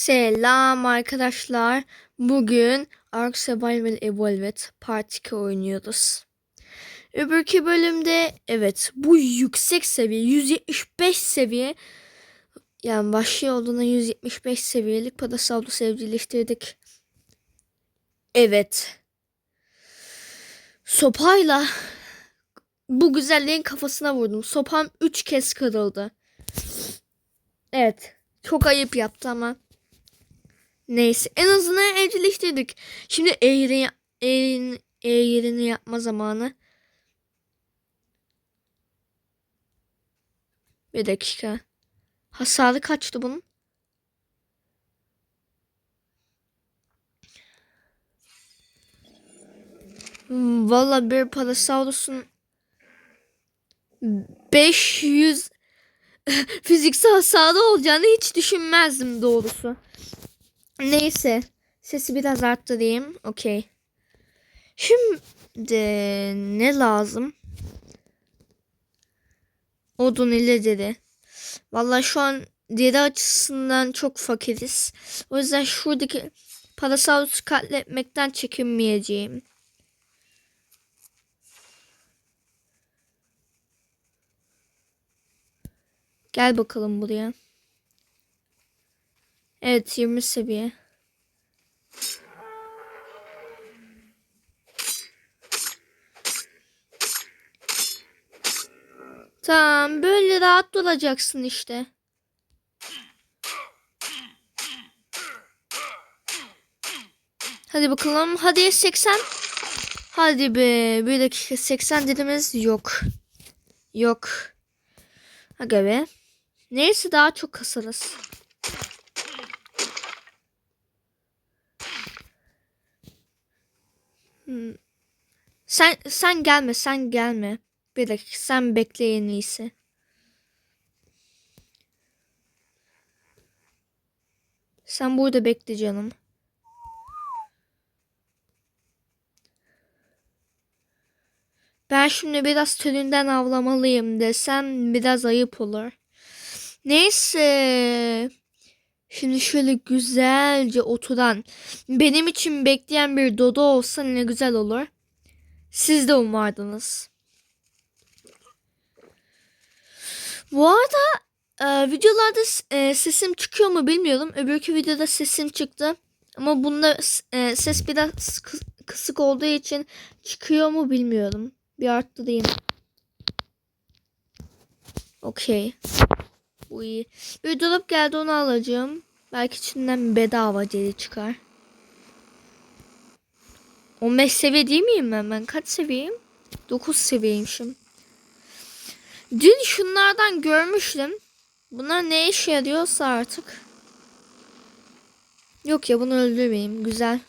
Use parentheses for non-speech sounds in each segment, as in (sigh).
Selam arkadaşlar. Bugün Ark Survival Evolved Part 2 oynuyoruz. Öbürki bölümde evet bu yüksek seviye 175 seviye yani vahşi olduğuna 175 seviyelik Parasaurus evcilleştirdik. Evet. Sopayla bu güzelliğin kafasına vurdum. Sopam 3 kez kırıldı. Evet. Çok ayıp yaptı ama. Neyse en azından evcilleştirdik. Şimdi E yerini, e yerini, e yerini yapma zamanı. Bir dakika. Hasarı kaçtı bunun? Valla bir Parasaurus'un 500 (laughs) fiziksel hasarı olacağını hiç düşünmezdim doğrusu. Neyse. Sesi biraz arttırayım. Okey. Şimdi ne lazım? Odun ile deri. Vallahi şu an deri açısından çok fakiriz. O yüzden şuradaki Parasaurus katletmekten çekinmeyeceğim. Gel bakalım buraya. Evet 20 seviye. Tamam böyle rahat duracaksın işte. Hadi bakalım. Hadi 80. Hadi be. Bir dakika 80 dediğimiz yok. Yok. Aga be. Neyse daha çok kasarız. Hmm. Sen sen gelme, sen gelme. Bir dakika, sen bekle en iyisi. Sen burada bekle canım. Ben şimdi biraz türünden avlamalıyım desem biraz ayıp olur. Neyse. Şimdi şöyle güzelce oturan, benim için bekleyen bir dodo olsa ne güzel olur. Siz de umardınız. Bu arada e, videolarda e, sesim çıkıyor mu bilmiyorum. Öbürkü videoda sesim çıktı. Ama bunda e, ses biraz kı- kısık olduğu için çıkıyor mu bilmiyorum. Bir arttırayım. Okey. Bu iyi. Bir dolap geldi onu alacağım. Belki içinden bedava deri çıkar. 15 seviye değil miyim ben? Ben kaç seviyeyim? 9 seviyeymişim. Dün şunlardan görmüştüm. Bunlar ne işe yarıyorsa artık. Yok ya bunu öldürmeyeyim. Güzel.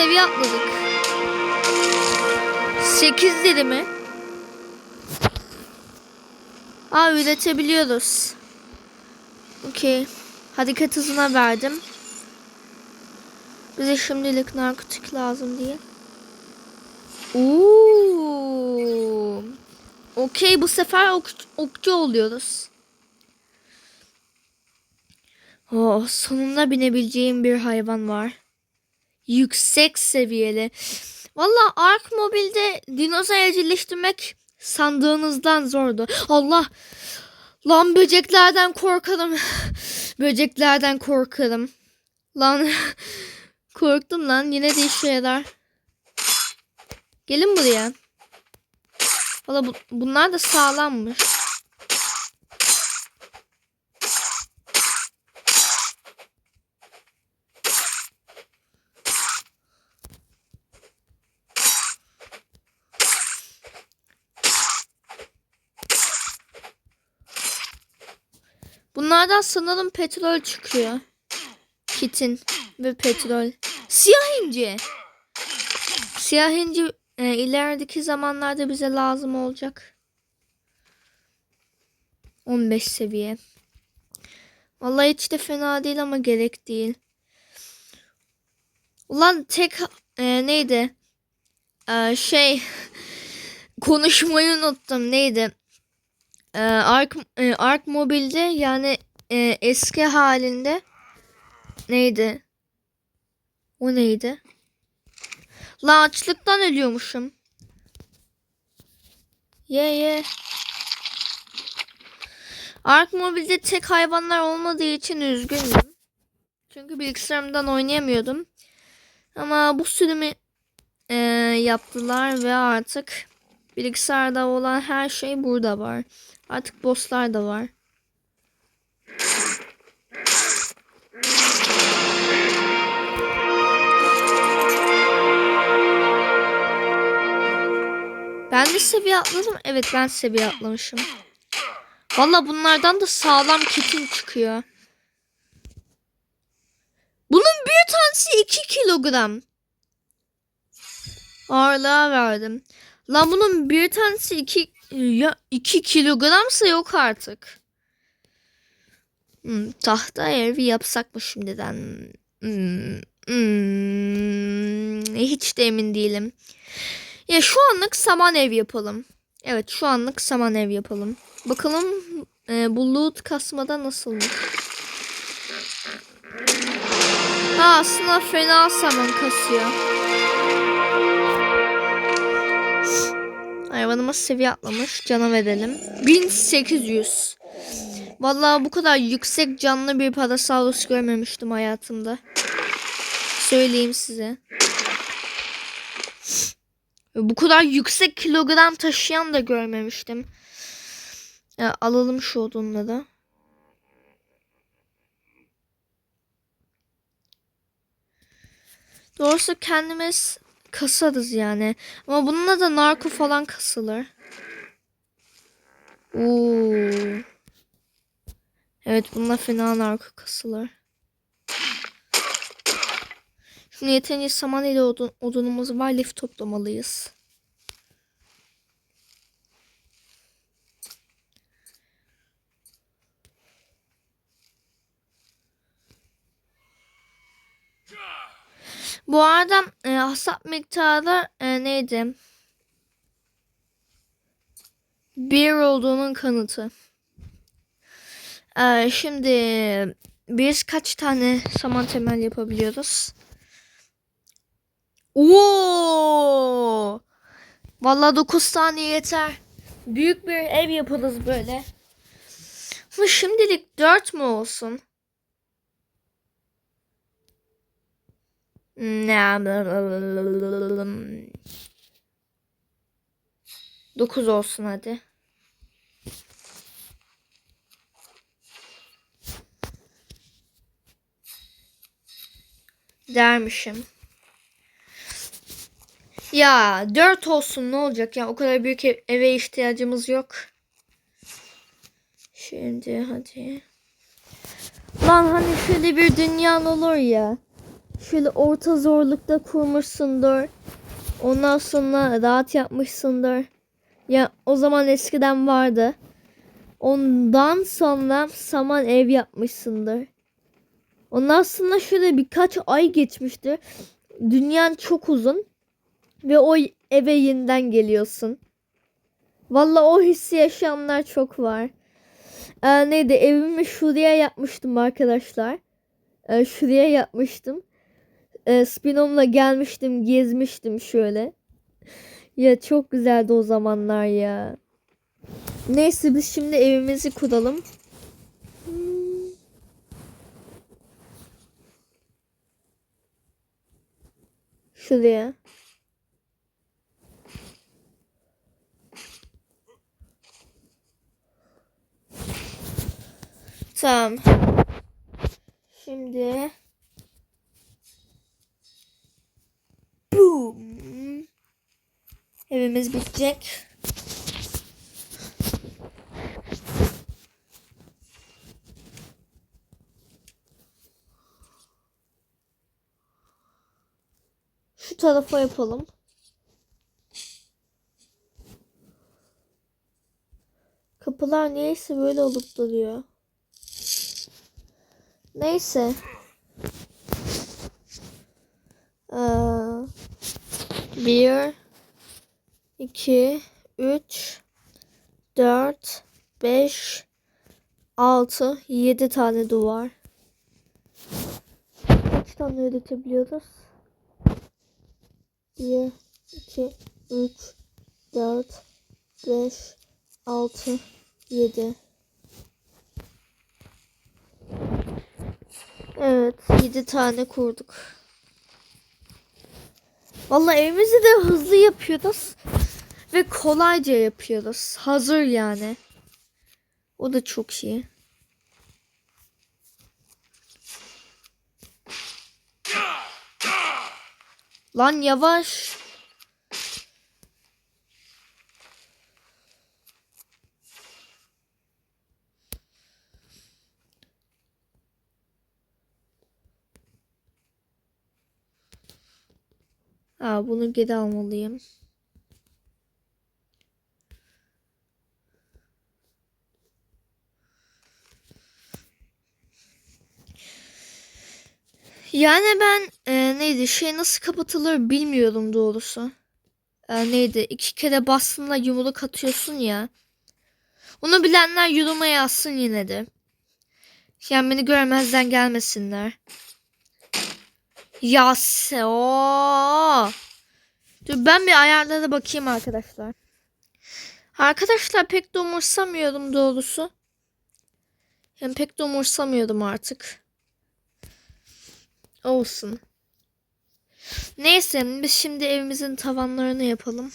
Seviye atladık. 8 dedi mi? Aa üretebiliyoruz. Okey. Hareket hızına verdim. Bize şimdilik narkotik lazım diye. Oo. Okey bu sefer ok okçu oluyoruz. Oh, sonunda binebileceğim bir hayvan var. Yüksek seviyeli. Valla Ark Mobil'de dinozor evcilleştirmek sandığınızdan zordu. Allah! Lan böceklerden korkarım. Böceklerden korkarım. Lan (laughs) korktum lan yine de işe yarar. Gelin buraya. Valla bu, bunlar da sağlammış. Bunlardan sanırım petrol çıkıyor. Kitin ve petrol. Siyah inci. Siyah inci e, ilerideki zamanlarda bize lazım olacak. 15 seviye. Vallahi hiç de fena değil ama gerek değil. Ulan tek e, neydi? Ee, şey (laughs) konuşmayı unuttum. Neydi? Ee, Ark, e, Ark Mobil'de yani e, eski halinde neydi? O neydi? La açlıktan ölüyormuşum. Ye ye. Ark Mobil'de tek hayvanlar olmadığı için üzgünüm. Çünkü bilgisayarımdan oynayamıyordum. Ama bu sürümü e, yaptılar ve artık bilgisayarda olan her şey burada var. Artık bosslar da var. Ben de seviye atladım. Evet ben seviye atlamışım. Valla bunlardan da sağlam kitin çıkıyor. Bunun bir tanesi 2 kilogram. Ağırlığa verdim. Lan bunun bir tanesi 2 ya 2 kilogramsa yok artık. Hmm, tahta evi yapsak mı şimdiden? Hmm, hmm, hiç de emin değilim. Ya şu anlık saman ev yapalım. Evet şu anlık saman ev yapalım. Bakalım e, bu kasmada nasılmış. Ha aslında fena saman kasıyor. Hayvanımız seviye atlamış. Cana verelim. 1800. Vallahi bu kadar yüksek canlı bir parasaurus görmemiştim hayatımda. Söyleyeyim size. Bu kadar yüksek kilogram taşıyan da görmemiştim. Ya, alalım şu odunları. Doğrusu kendimiz kasarız yani. Ama bununla da narko falan kasılır. Oo. Evet bununla fena narko kasılır. Şimdi yeterince saman ile odun, odunumuz var. Lif toplamalıyız. Bu arada e, hasat miktarı e, neydi? Bir olduğunun kanıtı. E, şimdi biz kaç tane saman temel yapabiliyoruz? Oo! Vallahi 9 tane yeter. Büyük bir ev yaparız böyle. Ama şimdilik 4 mü olsun? Dokuz olsun hadi. Dermişim. Ya dört olsun ne olacak ya o kadar büyük ev- eve ihtiyacımız yok. Şimdi hadi. Lan hani şöyle bir dünyan olur ya. Şöyle orta zorlukta kurmuşsundur. Ondan sonra rahat yapmışsındır. Ya o zaman eskiden vardı. Ondan sonra saman ev yapmışsındır. Ondan sonra şöyle birkaç ay geçmiştir. Dünyan çok uzun. Ve o eve yeniden geliyorsun. Valla o hissi yaşayanlar çok var. Ee, neydi evimi şuraya yapmıştım arkadaşlar. Ee, şuraya yapmıştım. Ee, Spinom'la gelmiştim gezmiştim şöyle. Ya çok güzeldi o zamanlar ya. Neyse biz şimdi evimizi kuralım. Şuraya. Tamam. Şimdi Boom. Evimiz bitecek. Şu tarafa yapalım. Kapılar neyse böyle olup duruyor. Neyse. Ee, bir 2, 3, 4, 5, 6, 7 tane duvar. Kaç tane üretebiliyoruz? 1, 2, 3, 4, 5, 6, 7. Evet, 7 tane kurduk. Vallahi evimizi de hızlı yapıyoruz. Ve kolayca yapıyoruz. Hazır yani. O da çok iyi. Lan yavaş. Aa, bunu geri almalıyım. Yani ben e, neydi şey nasıl kapatılır bilmiyorum doğrusu. E, neydi iki kere bastığında yumruk atıyorsun ya. Onu bilenler yoruma yazsın yine de. Yani beni görmezden gelmesinler. Ya se o. Dur ben bir ayarlara bakayım arkadaşlar. Arkadaşlar pek de umursamıyorum doğrusu. Yani pek de umursamıyorum artık. Olsun. Neyse biz şimdi evimizin tavanlarını yapalım.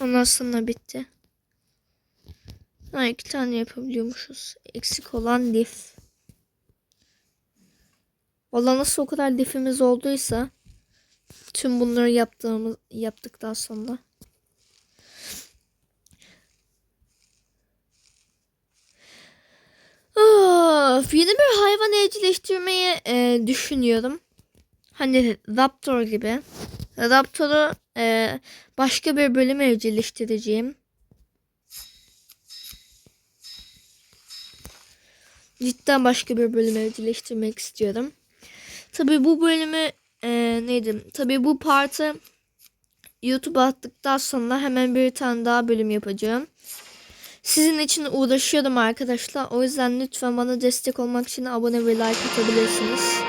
Ondan sonra bitti. Ha iki tane yapabiliyormuşuz. Eksik olan lif. Valla nasıl o kadar lifimiz olduysa tüm bunları yaptığımız yaptıktan sonra. Of, yeni bir hayvan evcilleştirmeyi e, düşünüyorum. Hani Raptor gibi. Raptor'u e, başka bir bölüm evcilleştireceğim. Cidden başka bir bölüm evcilleştirmek istiyorum. Tabii bu bölümü e, neydi? Tabii bu partı YouTube'a attıktan sonra hemen bir tane daha bölüm yapacağım. Sizin için uğraşıyorum arkadaşlar. O yüzden lütfen bana destek olmak için abone ve like atabilirsiniz.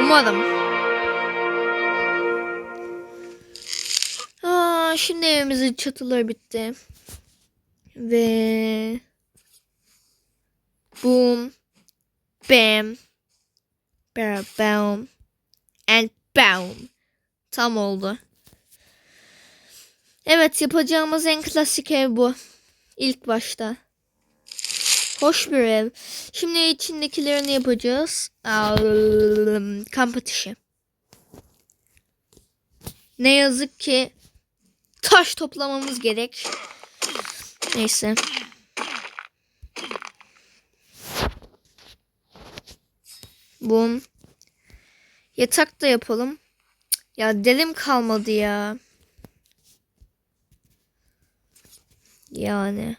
Umarım. Aa, şimdi evimizin çatıları bitti. Ve boom, bam, bam, and bam. Tam oldu. Evet yapacağımız en klasik ev bu. İlk başta. Hoş bir ev. Şimdi içindekilerini yapacağız. Kamp ateşi. Ne yazık ki taş toplamamız gerek. Neyse. Bum. Yatak da yapalım. Ya delim kalmadı ya. Yani.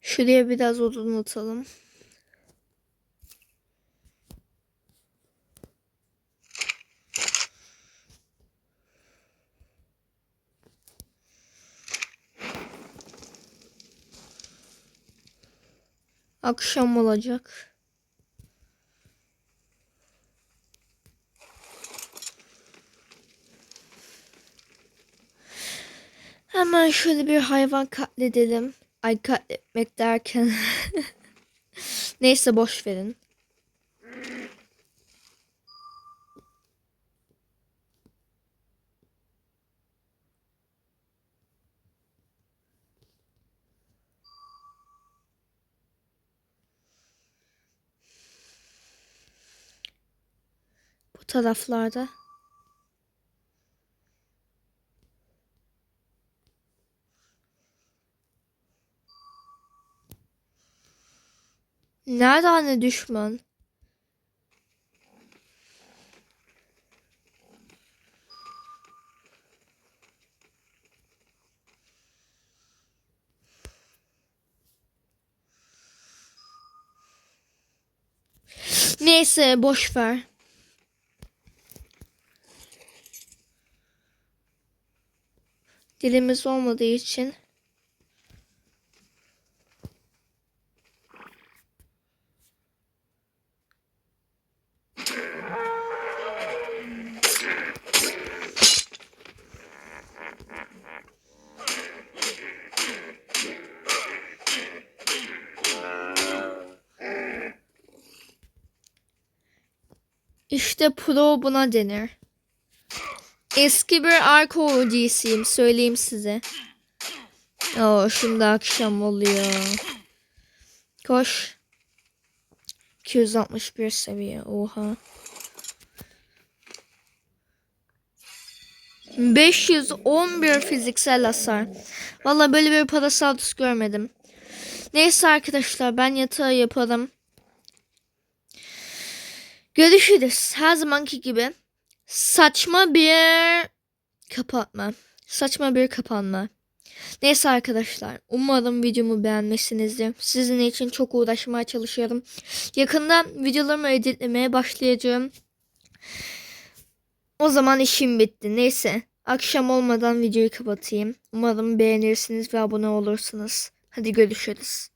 Şuraya biraz odun atalım. Akşam olacak. Hemen şöyle bir hayvan katledelim. Ay katletmek derken. (laughs) Neyse boş verin. Bu taraflarda. Nerede anne düşman? Neyse boş ver. Dilimiz olmadığı için İşte pro buna denir. Eski bir arka OG'siyim söyleyeyim size. Oo şimdi akşam oluyor. Koş. 261 seviye oha. 511 fiziksel hasar. Valla böyle bir parasaltus görmedim. Neyse arkadaşlar ben yatağı yaparım. Görüşürüz. Her zamanki gibi saçma bir kapatma. Saçma bir kapanma. Neyse arkadaşlar. Umarım videomu beğenmişsinizdir. Sizin için çok uğraşmaya çalışıyorum. Yakında videolarımı editlemeye başlayacağım. O zaman işim bitti. Neyse. Akşam olmadan videoyu kapatayım. Umarım beğenirsiniz ve abone olursunuz. Hadi görüşürüz.